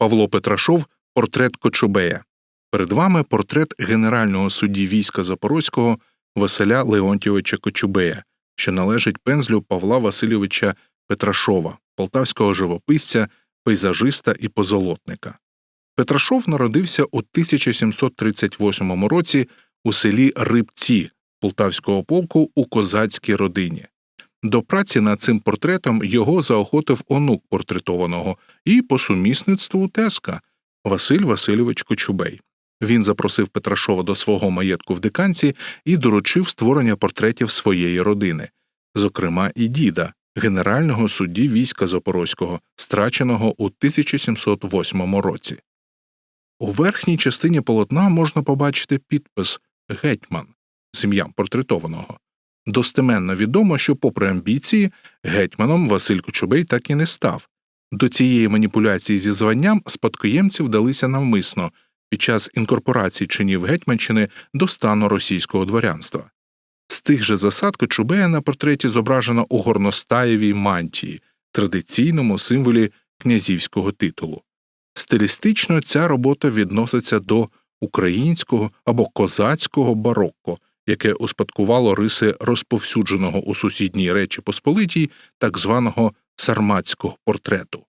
Павло Петрашов, портрет Кочубея. Перед вами портрет генерального судді війська Запорозького Василя Леонтьовича Кочубея, що належить пензлю Павла Васильовича Петрашова, полтавського живописця, пейзажиста і позолотника. Петрашов народився у 1738 році у селі Рибці Полтавського полку у козацькій родині. До праці над цим портретом його заохотив онук портретованого і по сумісництву тезка Василь Васильович Кочубей. Він запросив Петрашова до свого маєтку в диканці і доручив створення портретів своєї родини, зокрема і діда, генерального судді війська Запорозького, страченого у 1708 році. У верхній частині полотна можна побачити підпис Гетьман з ім'ям портретованого. Достеменно відомо, що, попри амбіції, гетьманом Василь Кочубей так і не став. До цієї маніпуляції зі званням спадкоємці вдалися навмисно під час інкорпорації чинів Гетьманщини до стану російського дворянства. З тих же засад Кочубея на портреті зображено у горностаєвій мантії, традиційному символі князівського титулу. Стилістично ця робота відноситься до українського або козацького барокко, яке успадкувало риси розповсюдженого у сусідній Речі Посполитій так званого сарматського портрету.